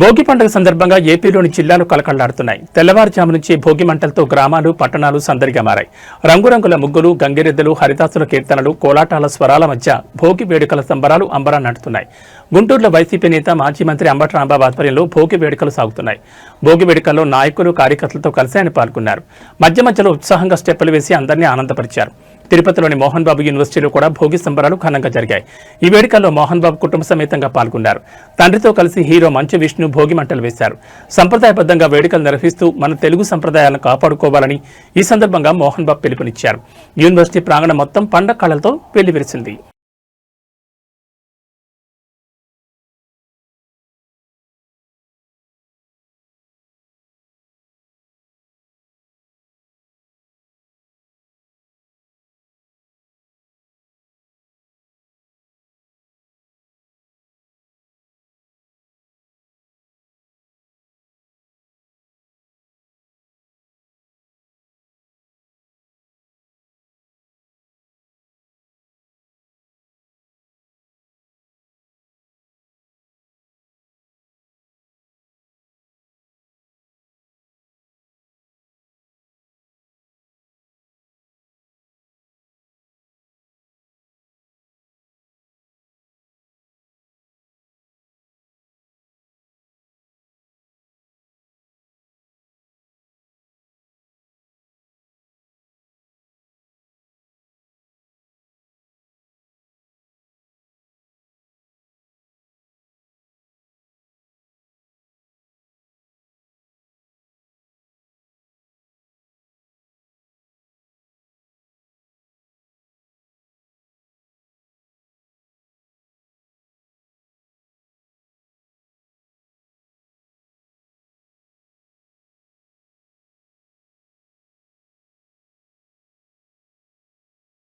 భోగి పండుగ సందర్భంగా ఏపీలోని జిల్లాలు కలకళ్ళాడుతున్నాయి తెల్లవారుజాము నుంచి భోగి మంటలతో గ్రామాలు పట్టణాలు సందడిగా మారాయి. రంగురంగుల ముగ్గులు గంగిరెద్దులు హరిదాసుల కీర్తనలు కోలాటాల స్వరాల మధ్య భోగి వేడుకల సంబరాలు అంబరా అంబరాన్నంటున్నాయి గుంటూరులో వైసీపీ నేత మాజీ మంత్రి అంబటి రాంబాబు ఆధ్వర్యంలో భోగి వేడుకలు సాగుతున్నాయి. భోగి వేడుకల్లో నాయకులు కార్యకర్తలతో కలిసి ఆయన పాల్గొన్నారు. మధ్య మధ్యలో ఉత్సాహంగా స్టెప్పులు వేసి అందరినీ ఆనందపరిచారు. తిరుపతిలోని మోహన్ బాబు యూనివర్సిటీలో కూడా భోగి సంబరాలు ఘనంగా జరిగాయి. ఈ వేడుకల్లో మోహన్ బాబు కుటుంబ సమేతంగా పాల్గొన్నారు. తండ్రితో కలిసి హీరో మంచు విష్ణు భోగి మంటలు వేశారు. సంప్రదాయబద్ధంగా వేడుకలు నిర్వహిస్తూ మన తెలుగు సంప్రదాయాలను కాపాడుకోవాలని ఈ సందర్భంగా మోహన్ బాబు పిలుపునిచ్చారు. యూనివర్సిటీ ప్రాంగణం మొత్తం పండగ కళలతో వెల్లివిరిసింది.